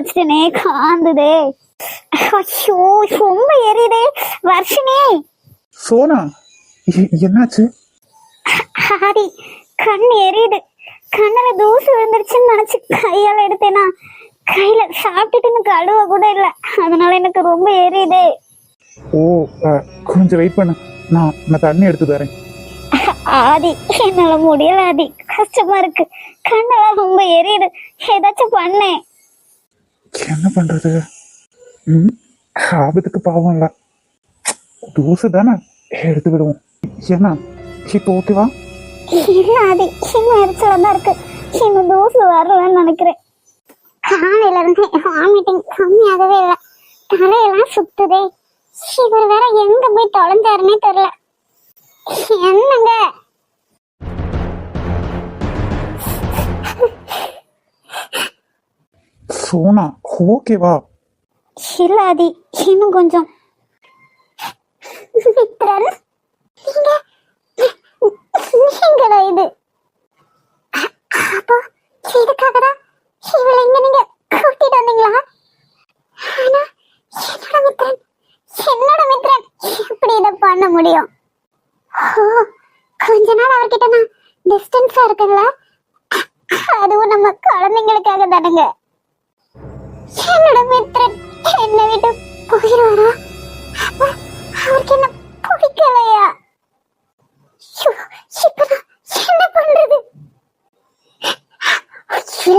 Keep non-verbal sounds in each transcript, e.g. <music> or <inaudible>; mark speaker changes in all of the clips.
Speaker 1: வச்சுட்டேனே காந்துதே. ஐயோ ரொம்ப எரியுதே. வர்ஷினி.
Speaker 2: சோனா என்னாச்சு?
Speaker 1: ஹாரி கண் எரியுது. கண்ணுல தூசு விழுந்துருச்சுன்னு நினைச்சு கையால எடுத்தேனா. கையில சாப்பிட்டுட்டு கழுவ கூட இல்ல. அதனால எனக்கு ரொம்ப எரியுதே.
Speaker 2: ஓ கொஞ்சம் வெயிட் பண்ணு. நான் நான் தண்ணி எடுத்து தரேன்
Speaker 1: ஆதி என்னால முடியல ஆதி. கஷ்டமா இருக்கு. கண்ணெல்லாம் ரொம்ப எரியுது. ஏதாச்சும் பண்ணேன்
Speaker 2: என்ன பண்றது? ம்? ஆபத்துக்கு பாவம் இல்ல. தூசு தானே? எடுத்து விடுவோம். என்ன? இப்போ ஓகேவா
Speaker 1: இல்ல ஆதி இன்னும் எரிச்சலா தான் இருக்கு. இன்னும் தூசு வரலன்னு நினைக்கிறேன். காலையில இருந்து வாமிட்டிங் கம்மியாகவே இல்லை. தலையெல்லாம் சுத்துதே. இவர் வேற எங்க போய் தொலைஞ்சாருன்னே தெரியல. என்னங்க?
Speaker 2: சோனா ஓகேவா
Speaker 1: இல்ல ஆதி இன்னும் கொஞ்சம். மித்ரன் நீங்க நீங்களா இது அ- அப்போ இதுக்காக தான் இவளை இங்க நீங்க கூட்டிட்டு வந்தீங்களா ஆனா என்னோட மித்ரன் என்னோட மித்ரன் எப்படி இதை பண்ண முடியும் ஓ கொஞ்ச நாள் அவர்கிட்ட நான் டிஸ்டன்ஸா இருக்குங்களா அதுவும் நம்ம குழந்தைங்களுக்காக தானுங்க என்னோட மித்ரன் என்னை விட்டு போயிடுவாரா அவருக்கு என்ன பிடிக்கலையா? ஐயோ, என்ன பண்றது? ஐயோ,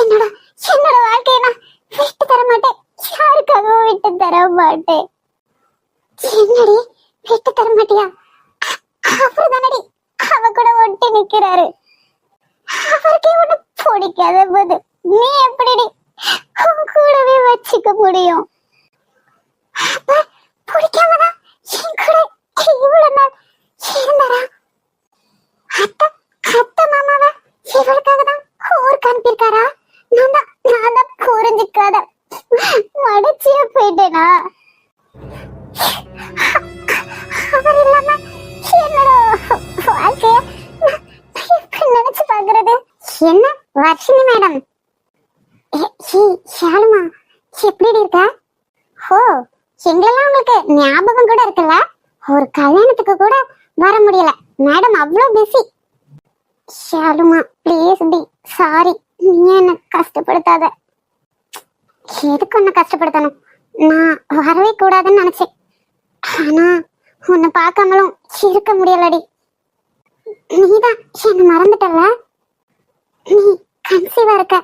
Speaker 1: என்னோட என்னோட வாழ்க்கையை நான் விட்டு தர மாட்டேன். யாருக்காகவும் விட்டு தர மாட்டேன். என்னடி விட்டு தர மாட்டியா? அவர் தானடி அவ கூட ஒட்டி நிக்கிறாரு. அவருக்கே ஒண்ணு பிடிக்காத போது. நீ எப்படிடி முடியும் அப்ப பிடிக்காமதான் என் கூட இவ்வளவு நாள் இருந்தாரா அத்தை அத்தை ஒரு கல்யாணத்துக்கு கூட வர முடியல. மேடம் அவ்வளோ பிஸி ஷாலுமா ப்ளீஸ் டி சாரி நீ என்ன கஷ்டப்படுத்தாத? எதுக்கு உன்னை கஷ்டப்படுத்தணும்? நான் வரவே கூடாதுன்னு நினைச்சேன். ஆனா உன்னை பார்க்காமலும் இருக்க முடியலடி. நீதான் என்ன மறந்துட்டல நீ கன்சீவா இருக்க.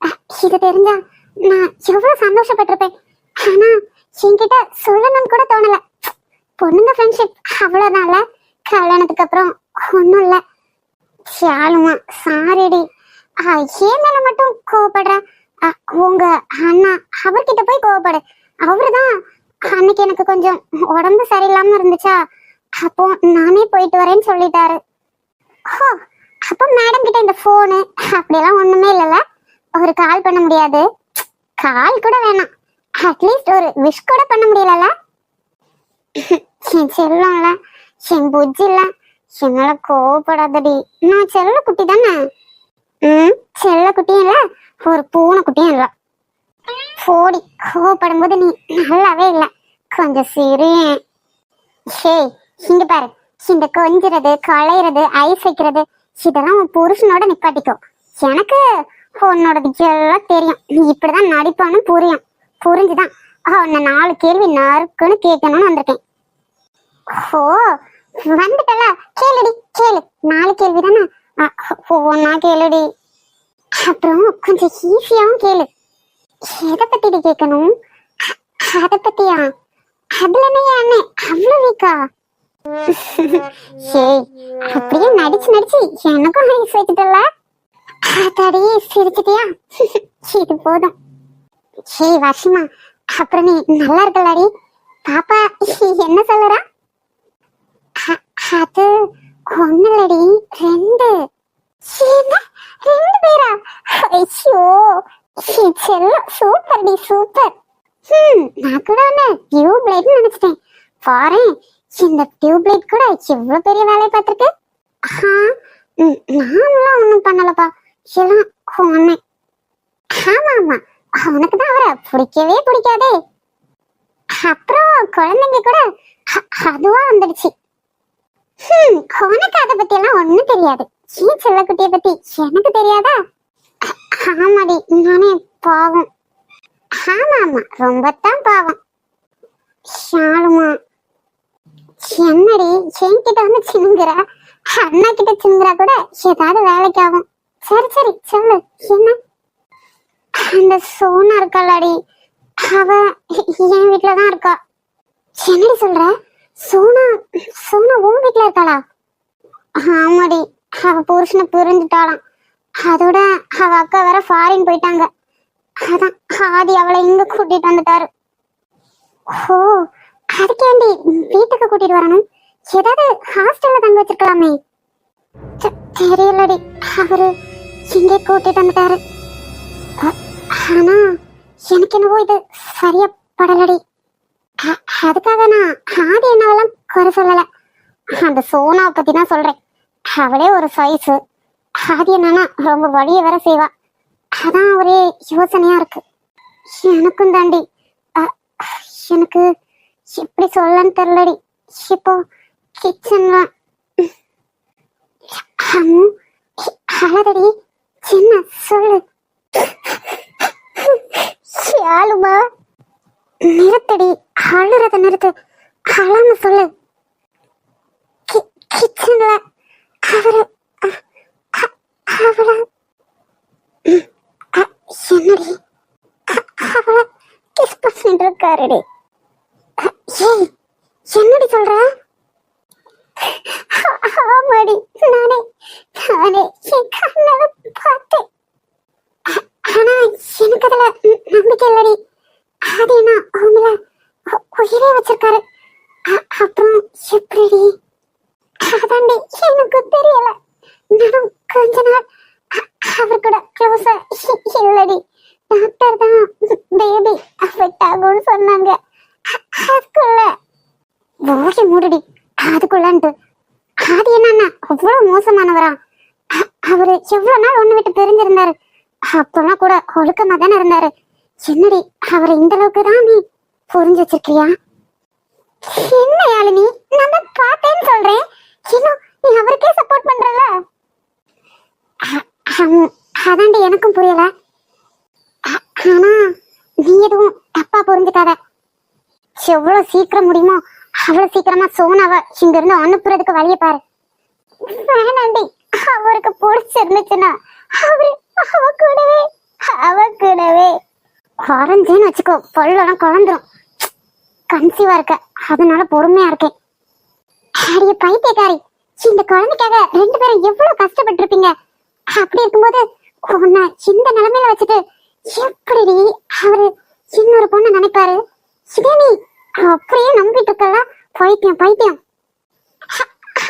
Speaker 1: அஹ், இது தெரிஞ்சா நான் எவ்வளவு சந்தோஷப்பட்டிருப்பேன். ஆனா என்கிட்ட சொல்லணும்னு கூட தோணலை. பொண்ணுங்க ஃப்ரெண்ட்ஷிப் அவ்வளோதான்ல கல்யாணத்துக்கு அப்புறம் ஒன்றும் இல்லை. சாலுமா சாரிடி. ஏன் மேல மட்டும் கோவப்படுற உங்க அண்ணா அவர்கிட்ட போய் கோவப்படு. அவருதான் அன்னைக்கு எனக்கு கொஞ்சம் உடம்பு சரியில்லாம இருந்துச்சா? அப்போ நானே போயிட்டு வரேன்னு சொல்லிட்டாரு. ஹோ அப்போ மேடம் கிட்ட இந்த ஃபோனு அப்படியெல்லாம் ஒண்ணுமே இல்லைல்ல ஒரு கால் பண்ண முடியாது. கால் கூட வேணாம். அட்லீஸ்ட் ஒரு விஷ் கூட பண்ண முடியலல்ல என் செல்லம்ல என் புஜ்ஜில இல்ல என்னால கோவப்படாதடி நான் செல்ல குட்டி தானே ம் செல்ல குட்டியும் இல்ல ஒரு பூனை குட்டியும் இல்ல போடி கோவப்படும் போது நீ நல்லாவே இல்ல கொஞ்சம் சிறியேன் ஹேய் இங்க பாரு இந்த கொஞ்சிறது களையிறது ஐஸ் வைக்கிறது இதெல்லாம் உன் புருஷனோட நிப்பாட்டிக்கோ எனக்கு உன்னோடது எல்லாம் தெரியும் நீ இப்படிதான் நடிப்பான்னு புரியும் புரிஞ்சுதான் உன்னை நாலு கேள்வி நறுக்குன்னு கேட்கணும்னு வந்திருக்கேன் ஓ வந்துட்டல. கேளுடி கேளு. நாலு கேள்வி தானே ஒன்னா கேளுடி. அப்புறம் கொஞ்சம் ஈஸியாவும் கேளு. எதை பத்திடி கேட்கணும்? அதை பத்தியா? அதுல என்ன அவ்வளவு வீக்கா ஏய் அப்படியே நடிச்சு நடிச்சு எனக்கும் ஐஸ் வச்சுட்டல அதாடி சிரிச்சிட்டியா? இது போதும். ஏய் வர்ஷிமா அப்புறம் நீ நல்லா இருக்கலாடி. பாப்பா என்ன சொல்லுறா? அது ஒண்ணுலடி ரெண்டு. ரெண்டு பேரா? ஐயோ செல்லம் சூப்பர் டி சூப்பர் ஹம் நான் கூட ஒண்ணு டியூப் லைட்னு நினைச்சிட்டேன். பாரேன் இந்த டியூப் லைட் கூட எவ்வளவு பெரிய வேலையை பார்த்திருக்கு? ஆ ம், ஒண்ணும் பண்ணலப்பா. எல்லாம் ஒண்ணு ஆமா ஆமா. அவனுக்கு தான் அவரை பிடிக்கவே பிடிக்காதே. அப்புறம் குழந்தைங்க கூட அதுவா வந்துடுச்சு. உனக்கு அதை பத்தி எல்லாம் ஒண்ணும் தெரியாது. ஏன் செல்லக்குட்டிய பத்தி எனக்கு தெரியாதா? ஆமாடி நானே பாவம். ஆமா ஆமா ரொம்பத்தான் பாவம். ஷாலுமா என்னடி என்கிட்ட வந்து சின்னுங்கிற அண்ணா கிட்ட சின்னுங்கிறா கூட ஏதாவது வேலைக்கு ஆகும் சரி சரி சொல்லு என்ன? அந்த சோனா இருக்காளாடி. அவ என் வீட்டுலதான் இருக்கா. என்னடி சொல்ற? சோனா சோனா உன் வீட்டுல இருக்காளா? ஆமாடி அவ புருஷனை புரிஞ்சுட்டாளாம். அதோட அவ அக்கா வேற ஃபாரின் போயிட்டாங்க. அதான் ஆதி அவளை இங்க கூட்டிட்டு வந்துட்டாரு. ஓ அதுக்கேண்டி வீட்டுக்கு கூட்டிட்டு வரணும்? ஏதாவது ஹாஸ்டல்ல தங்க வச்சிருக்கலாமே. தெரியலடி அவரு இங்கே கூட்டிட்டு வந்துட்டாரு. ஆனா எனக்கு என்னவோ இது சரியா படலடி. அதுக்காக நான் ஆதி என்னவெல்லாம் குறை சொல்லல. அந்த சோனாவை பத்தி தான் சொல்றேன். அவளே ஒரு சைஸ் ஆதி என்னன்னா ரொம்ப வழிய வேற செய்வா. அதான் ஒரே யோசனையா இருக்கு. எனக்கும் தாண்டி. எனக்கு எப்படி சொல்லன்னு தெரியலடி. இப்போ கிச்சன்ல அம்மு அழகடி சின்ன சொல்லு. ஷாலுமா நிறுத்தடி அழுறத நிறுத்து. அழாம சொல்லு. கிச்சன்ல அவரு அவள என்னடி? அவள கிஸ் பண்ணிட்டு இருக்காருடி. ஏய் என்னடி சொல்ற ஆமாடி நானே நானே என் கண்ணால பார்த்தேன் ஆ- ஆனா எனக்கு அதுல ந- நம்பிக்கை இல்லடி அது என்ன அவங்கள உ- உயிரே வச்சிருக்காரு. அப்புறம் எப்படி? அதாண்டி எனக்கு தெரியல. நானும் கொஞ்ச நாள் அவர் கூட க்ளோஸா இல்லடி. டாக்டர் தான் பேபி அஃபெக்ட் ஆகும்னு சொன்னாங்க அதுக்குள்ள. ஓகே மூடுடி அதுக்குள்ளன்ட்டு. அது என்னன்னா அவ்வளவு மோசமானவரா. அ- அவரு எவ்வளவு நாள் ஒண்ணு விட்டு தெரிஞ்சிருந்தாரு அப்பெல்லாம் கூட ஒழுக்கமா தானே இருந்தாரு. என்னடி அவரை இந்த அளவுக்கு தான் நீ புரிஞ்சு வச்சிருக்கியா என்ன யாழினி? நான் தான் பார்த்தேன்னு சொல்றேன். இன்னும் நீ அவருக்கே சப்போர்ட் பண்றல அ- அதாண்டி எனக்கும் புரியல. ஆனா நீ எதுவும் தப்பா புரிஞ்சுக்காத. எவ்வளவு சீக்கிரம் முடியுமோ அவ்வளவு சீக்கிரமா சோனாவை இங்க இருந்து அனுப்புறதுக்கு வழிய பாரு. வேணாண்டி அவருக்கு பிடிச்சிருந்துச்சுன்னா அவரு அவ கூடவே அவ கூடவே. குறைஞ்சேன்னு வச்சுக்கோ பொருளெல்லாம் குழந்துரும் கன்சீவா இருக்க. அதனால பொறுமையா இருக்கேன். அடிய பைத்தியக்காரி. இந்த குழந்தைக்காக ரெண்டு பேரும் எவ்வளவு கஷ்டப்பட்டு இருப்பீங்க அப்படி இருக்கும்போது உன்னை இந்த நிலைமையில வச்சுட்டு எப்படி அவரு இன்னொரு பொண்ணு நினைப்பாரு? இதே நீ அப்படியே நம்பிட்டு இருக்கல பைத்தியம் பைத்தியம்.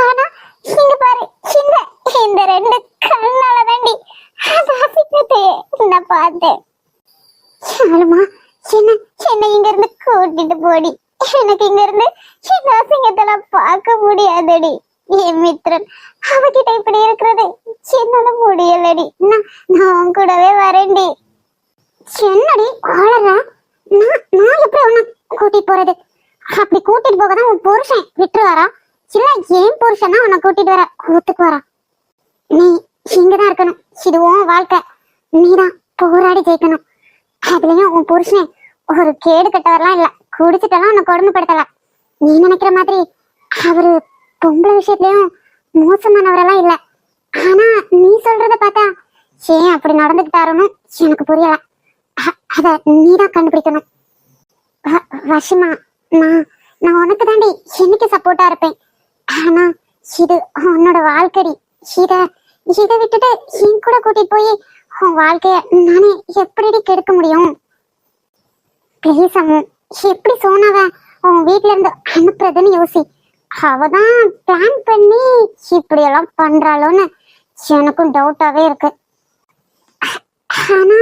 Speaker 1: ஆனா இங்க பாரு இந்த இந்த ரெண்டு கண்ணால தாண்டி அந்த நான் பார்த்தேன். சாலுமா என்ன என்ன இங்க இருந்து கூட்டிட்டு போடி. எனக்கு இங்க இருந்து என்ன அசிங்கத்தெல்லாம் பார்க்க முடியாதடி. என் மித்ரன் அவகிட்ட இப்படி இருக்கிறது என்னால முடியலடி. நான் நான் உன் கூடவே வரேன்டி. என்னடி ஆளற நான் நான் எப்படி உன்னை கூட்டிட்டு போறது? அப்படி கூட்டிட்டு போக தான் உன் புருஷன் விட்டுருவாரா? இல்ல ஏன் புருஷன் தான் உன்னை கூட்டிட்டு வர கூத்துக்கு வரா நீ இங்கதான் இருக்கணும். இது உன் வாழ்க்கை. நீதான் போராடி ஜெயிக்கணும். அதுலயும் உன் புருஷன் ஒரு கேடு கட்டவரெல்லாம் இல்ல. குடிச்சிட்டெல்லாம் உன்னை கொடுமைப்படுத்தல நீ நினைக்கிற மாதிரி அவரு பொம்பளை விஷயத்துலயும் மோசமானவரெல்லாம் இல்ல. ஆனா நீ சொல்றத பார்த்தா ஏன் அப்படி நடந்துகிட்டாருன்னு எனக்கு புரியல. அத நீதான் கண்டுபிடிக்கணும். வருஷமா நான் நான் உனக்கு தாண்டி என்னைக்கு சப்போர்ட்டா இருப்பேன்? ஆனா இது உன்னோட வாழ்க்கடி. இத இதை விட்டுட்டு என் கூட கூட்டிட்டு போய் உன் வாழ்க்கைய நானே எப்படி கெடுக்க முடியும்? ப்ளீஸ் அம்மு எப்படி சோனாவ உன் வீட்ல இருந்து அனுப்புறதுன்னு யோசி. அவதான் பிளான் பண்ணி இப்படி எல்லாம் பண்றாளோன்னு எனக்கும் டவுட்டாவே இருக்கு. ஆனா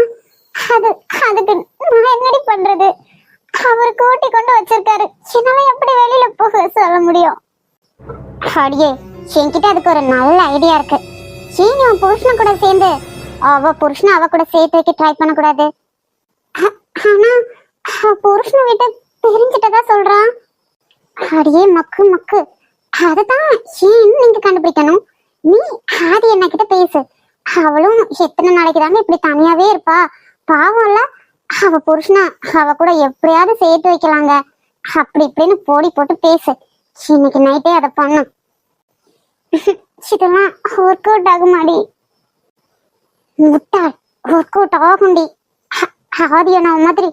Speaker 1: அது அதுக்கு நான் என்னடி பண்றது? அவர் கூட்டி கொண்டு வச்சிருக்காரு. என்னால எப்படி வெளியில போக சொல்ல முடியும்? அடியே என்கிட்ட அதுக்கு ஒரு நல்ல ஐடியா இருக்கு. சீனி உன் புருஷன் கூட சேர்ந்து அவ புருஷனை அவ கூட சேர்த்து வைக்க ட்ரை பண்ணக்கூடாது. ஆனா அவ புருஷனை விட்டு தெரிஞ்சிட்டதா சொல்றான். அடியே மக்கு மக்கு. அதுதான் ஏன்னு நீங்க கண்டுபிடிக்கணும்? நீ ஆதி என்ன கிட்ட பேசு. அவளும் எத்தனை நாளைக்கு தாங்க இப்படி தனியாவே இருப்பா? பாவம்ல அவ புருஷனா அவ கூட எப்படியாவது சேர்த்து வைக்கலாங்க. அப்படி இப்படின்னு போடி போட்டு பேசு. இன்னைக்கு நைட்டே அதை பண்ணும் <laughs> இதெல்லாம் ஒர்க் அவுட் ஆகுமாடி. முட்டாள் ஒர்க் அவுட் ஆகும்டி ஆ- ஆதியன மாதிரி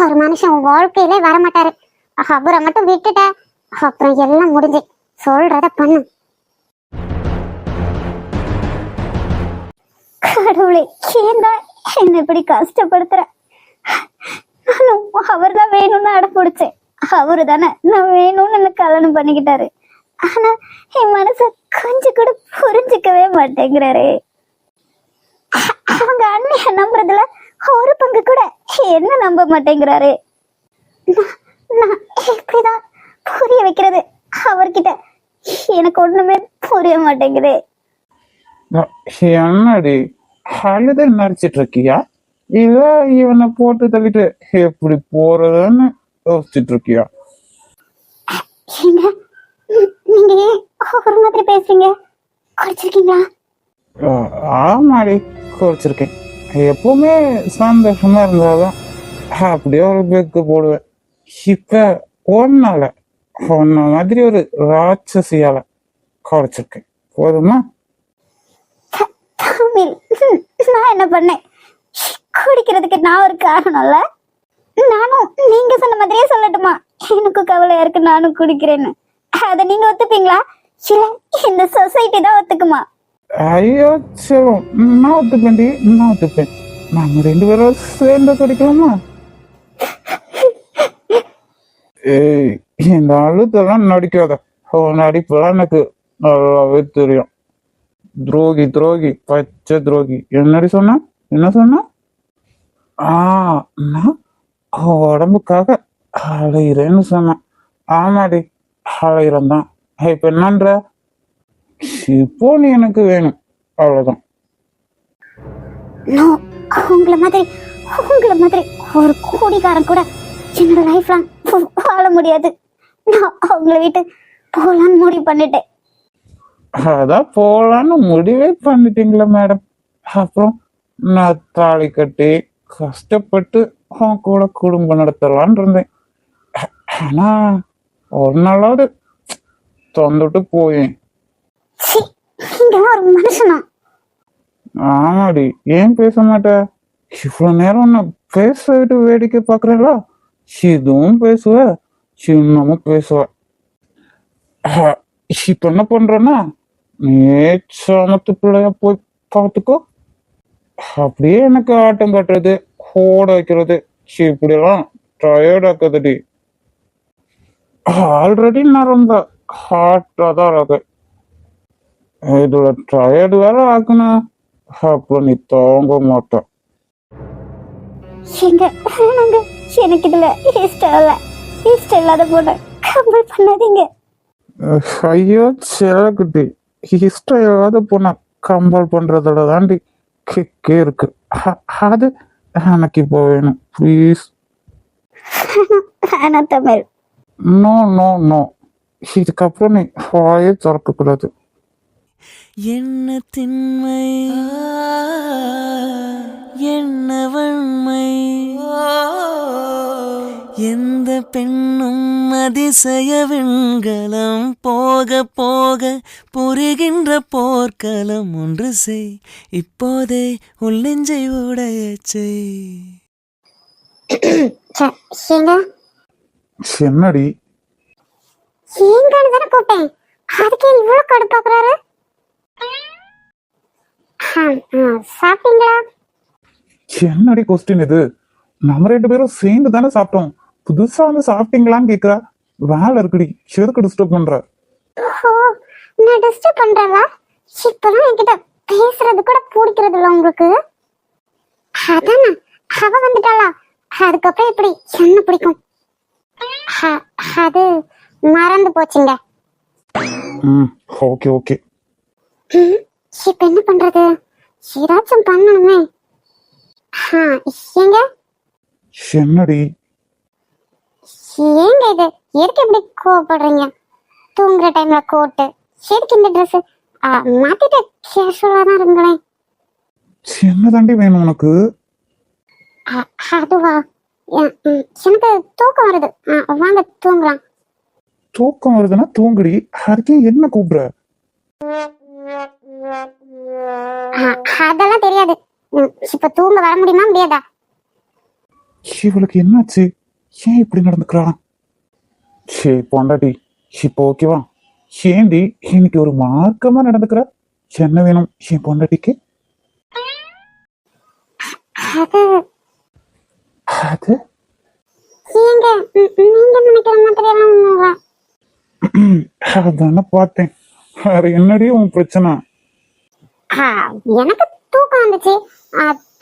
Speaker 1: ஒரு மனுஷன் வாழ்க்கையிலே வரமாட்டாரு. அவரை மட்டும் விட்டுட்ட அப்புறம் எல்லாம் முடிஞ்சு. சொல்றத பண்ணு.
Speaker 3: கடவுளே ஏன்டா என்ன இப்படி கஷ்டப்படுத்துற? நானும் அவர் தான் வேணும்னு அடம் பிடிச்சேன். அவரு தானே நான் வேணும்னு என்ன கல்யாணம் பண்ணிக்கிட்டாரு. ஆனா என் மனச கொஞ்சம் கூட புரிஞ்சுக்கவே மாட்டேங்கிறாரே. அவங்க அண்ணிய நம்புறதுல ஒரு பங்கு கூட என்ன நம்ப மாட்டேங்கிறாரு? நான் எப்படிதான் புரிய வைக்கிறது. அவர்கிட்ட எனக்கு ஒண்ணுமே புரிய மாட்டேங்குதே.
Speaker 2: என்னடி அழுத நடிச்சிட்டு இருக்கியா இல்ல இவனை போட்டு தள்ளிட்டு எப்படி போறதுன்னு யோசிச்சுட்டு இருக்கியா
Speaker 3: நீங்க ஒரு மாதிரி பேசுறீங்க? குறைச்சிருக்கீங்களா?
Speaker 2: ஆ- ஆமாடி குறைச்சிருக்கேன் எப்பவுமே சந்தோஷமா இருந்தாதான் அப்படியே ஒரு பெக்கு போடுவேன் இப்போ ஒன்றால் ஒன்ன மாதிரி ஒரு ராட்சசியால் குறைச்சிருக்கேன் போதுமா
Speaker 3: தமிழ் நான் என்ன பண்ணேன் குடிக்கிறதுக்கு நான் ஒரு காரணம்ல நானும் நீங்க சொன்ன மாதிரியே சொல்லட்டுமா எனக்கும் கவலையா இருக்கு நானும் குடிக்கிறேன்னு அதை நீங்க ஒத்துப்பீங்களா இல்ல இந்த சொசைட்டி தான் ஒத்துக்குமா
Speaker 2: ஐயோ சரி நான் ஒத்துப்பேன்டி நான் ஒத்துப்பேன் நாம ரெண்டு பேரும் சேர்ந்து கிடைக்கலாமா? ஏய் இந்த அழுத்தெல்லாம் நடிக்காத. உன் நடிப்பெல்லாம் எனக்கு நல்லாவே தெரியும். துரோகி துரோகி பச்சை துரோகி. என்னடி சொன்ன? என்ன சொன்ன? ஆ நான் உடம்புக்காக அலையிறேன்னு சொன்னேன். ஆமாடி அலையிறேன் தான். இப்ப என்னன்ற? இப்போ நீ எனக்கு வேணும். அவ்வளவுதான்.
Speaker 3: நோ உங்களை மாதிரி உங்களை மாதிரி ஒரு கோடிக்காரன் கூட என்னோட லைஃப் லாங் வாழ முடியாது. நான் அவங்கள விட்டு போலான்னு முடிவு பண்ணிட்டேன்.
Speaker 2: அதான் போலான்னு முடிவே பண்ணிட்டீங்களா மேடம் அப்புறம் நான் தாலி கட்டி கஷ்டப்பட்டு அவன் கூட குடும்பம் நடத்தலான்னு இருந்தேன். ஆனா ஒரு நாளாவது தொந்துட்டு போயேன்.
Speaker 3: ஒரு மனுஷனா?
Speaker 2: ஆமாடி ஏன் பேச மாட்ட? இவ்வளவு நேரம் நான் பேச விட்டு வேடிக்கை பாக்குறேன்ல இதுவும் பேசுவ சின்னமும் பேசுவ. இப்ப என்ன பண்றேன்னா நீ பிள்ளைய போய் பார்த்துக்கோ. அப்படியே எனக்கு ஆட்டம் காட்டுறது ஓட வைக்கிறது. சி, இப்படியெல்லாம் டயர்ட் ஆக்குதுடி. ஆல்ரெடி நான் ரொம்ப ஹார்ட்டா தான் இருக்கு. இதுல டயர்டு வேற ஆக்கணும் அப்புறம் நீ தாங்க மாட்ட
Speaker 3: எங்க எனக்கு இதுல இஷ்டம் இல்ல இஷ்டம் இல்லாத போட கம்பல் பண்ணாதீங்க
Speaker 2: ஐயோ செலக்குட்டி இஷ்டம் ஏதாவது பொண்ண கம்பல் பண்றதோட தாண்டி கிக்கே இருக்கு அது எனக்கு இப்போ வேணும் please
Speaker 3: Tamil
Speaker 2: no no no இதுக்கப்புறம் நீ வாயே திறக்க கூடாது
Speaker 4: என்ன திண்மை என்ன வன்மை. எந்த பெண்ணும் அதிசய விண்கலம் போக போக புரிகின்ற போர்க்களம் ஒன்று செய். இப்போதே உள்ளெஞ்சை உடைய செய்.
Speaker 2: என்னடி?
Speaker 1: ஏங்கன்னு தானே கூப்பிட்டேன். அதுக்கே இவ்வளவு கடுப்பாக்குறாரு சாப்பிட்டீங்களா?
Speaker 2: என்னடி கொஸ்டின் இது? நம்ம ரெண்டு பேரும் சேர்ந்து தானே சாப்பிட்டோம். புதுசா வந்து சாப்பிட்டீங்களான்னு கேக்குற. வேலை இருக்குடி. எதுக்கு டிஸ்டர்ப் பண்ற?
Speaker 1: நான் டிஸ்டர்ப் பண்றேன்ல இப்பதான் என்கிட்ட பேசுறது கூட பிடிக்கிறது இல்ல உங்களுக்கு. அதானே அவ வந்துட்டாளா. அதுக்கப்புறம் எப்படி என்ன பிடிக்கும்? அது மறந்து போச்சுங்க.
Speaker 2: Okay okay.
Speaker 1: இப்ப என்ன பண்றது? ஏதாச்சும் பண்ணணுமே. ஏங்க?
Speaker 2: என்னடி?
Speaker 1: ஏங்க இது? எதுக்கு இப்படி கோவப்படுறீங்க? தூங்குற டைம்ல கோட்டு. எதுக்கு இந்த ட்ரெஸ் மாத்திட்டு கேஷுவலா தான் இருங்களேன்.
Speaker 2: என்ன தாண்டி வேணும் உனக்கு?
Speaker 1: அதுவா? எனக்கு தூக்கம் வருது. வாங்க தூங்கலாம்.
Speaker 2: தூக்கம் வருதுன்னா தூங்குடி. அதுக்கே என்ன கூப்பிடுற?
Speaker 1: அதெல்லாம் தெரியாது. இப்ப தூங்க வர முடியுமா முடியாதா?
Speaker 2: இவளுக்கு என்னாச்சு? ஏன் இப்படி நடந்துக்கிறான் சே பொண்டாட்டி இப்போ ஓகேவா? ஏண்டி இன்னைக்கு ஒரு மார்க்கமா நடந்துக்கிற? என்ன வேணும் என் பொண்டாட்டிக்கு?
Speaker 1: அது.
Speaker 2: அதானே பார்த்தேன். வேற என்னடி உன் பிரச்சனை?
Speaker 1: எனக்கு தூக்கம் வந்துச்சு.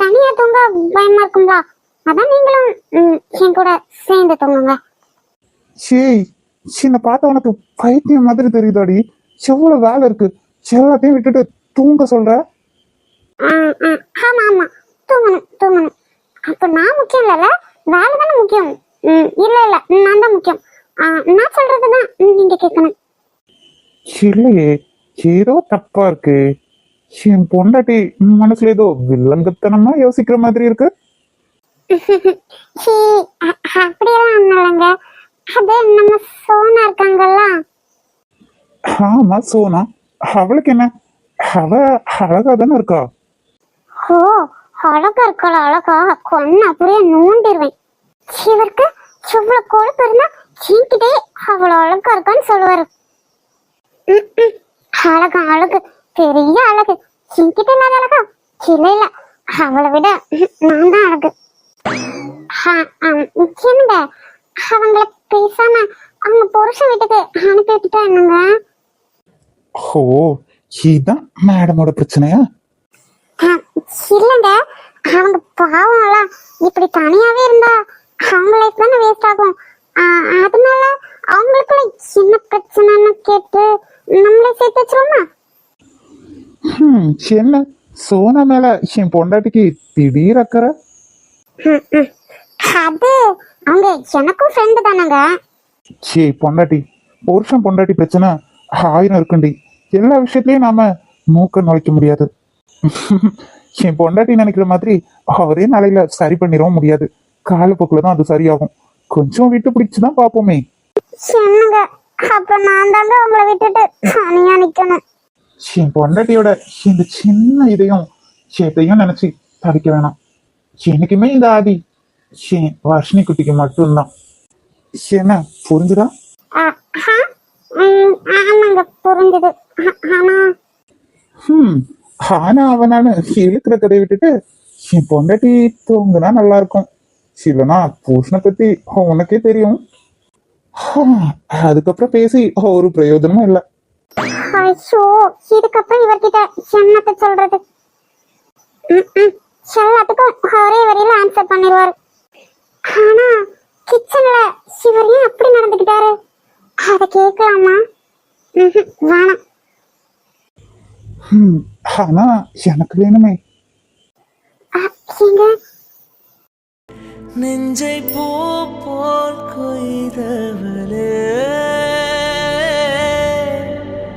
Speaker 1: தனியா தூங்க பயமா இருக்குங்களா அதான் நீங்களும் என் கூட சேர்ந்து தூங்குங்க.
Speaker 2: சேய் சின்ன பார்த்தா உனக்கு பைத்தியம் மாதிரி தெரியுதாடி? எவ்வளவு வேலை இருக்கு. எல்லாத்தையும் விட்டுட்டு தூங்க சொல்ற?
Speaker 1: ஆமா ஆமா. தூங்கணும் தூங்கணும். அப்ப நான் முக்கியம் இல்லைல்ல வேலை தானே முக்கியம். இல்ல இல்ல நான் தான் முக்கியம். நான் சொல்றதுதான் நீங்க கேட்கணும்.
Speaker 2: இல்லையே ஏதோ தப்பா இருக்கு. என் பொண்டாட்டி மனசுல ஏதோ வில்லங்கத்தனமா யோசிக்கிற மாதிரி இருக்கு. <laughs> ஆமா சோனா. அவளுக்கு என்ன? அவ அழகா தானே இருக்கா?
Speaker 1: ஓ அழகா அழகா. கொன்ன அப்படியே நோண்டிடுவேன் இவருக்கு இவ்வளவு கொழுப்பு இருந்தா சீக்கிட்டே அவ்வளவு அழகா இருக்கான்னு சொல்லுவாரு. அழகா அழகு. பெரிய அழகு. சீக்கிட்ட இல்லாத அழகா? இல்ல இல்ல. அவளை விட நான் தான் அழகு. என்னங்க? அவங்கள பேசாம அவங்க புருஷன் வீட்டுக்கு அனுப்பி விட்டுட்டா என்னங்க?
Speaker 2: ஓ இதுதான் மேடமோட பிரச்சனையா?
Speaker 1: இல்லைங்க. அவங்க இப்படி தனியாவே இருந்தா அவங்க லைஃப் தானே வேஸ்ட் ஆகும். அதனால அவங்களுக்குள்ள என்ன பிரச்சனைன்னு கேட்டு நம்மளே சேர்த்து வச்சிருவோமா?
Speaker 2: என்ன? சோனா மேல என் பொண்டாட்டிக்கு திடீர் அக்கறை.
Speaker 1: அது அவங்க எனக்கும் ஃப்ரெண்டு தானங்க.
Speaker 2: சே பொண்டாட்டி. புருஷன் பொண்டாட்டி பிரச்சனை ஆயிரம் இருக்குண்டி. எல்லா விஷயத்துலயும் நாம மூக்க நுழைக்க முடியாது. என் பொண்டாட்டி நினைக்கிற மாதிரி ஒரே நாளையில சரி பண்ணிடவும் முடியாது. காலப்போக்கில் தான் அது சரியாகும். கொஞ்சம் விட்டு பிடிச்சுதான் பார்ப்போமே.
Speaker 1: என்னங்க அப்ப நான் தாங்க அவங்கள விட்டுட்டு தனியா நிக்கணும்.
Speaker 2: என் பொண்டாட்டியோட இந்த சின்ன இதையும். சேத்தையும் நினைச்சு தவிக்க வேணாம். எனக்குமே இந்த ஆதி. என் வர்ஷினி குட்டிக்கு மட்டும்தான். என்ன புரிஞ்சுதா?
Speaker 1: ஆமாங்க புரிஞ்சுது. ஆனா
Speaker 2: ஹம் ஆனா அவனான இழுக்கிற கதையை விட்டுட்டு என் பொண்டாட்டி தூங்குனா நல்லா இருக்கும். இல்லைனா புருஷனை பத்தி உனக்கே தெரியும். அதுக்கப்புறம் பேசி ஒரு பிரயோஜனமும் இல்லை.
Speaker 1: ஐயோ இதுக்கப்புறம் இவர்கிட்ட என்னத்த சொல்றது. எல்லாத்துக்கும் ஒரே வரியில ஆன்சர் பண்ணிடுவாரு. ஆனா கிச்சன்ல இவர் ஏன் அப்படி நடந்துக்கிட்டாரு? அத கேட்கலாமா? வேணாம்.
Speaker 2: ஆனா எனக்கு வேணுமே.
Speaker 1: அ, ஏங்க
Speaker 4: நெஞ்சை போல் கொய்தவளே.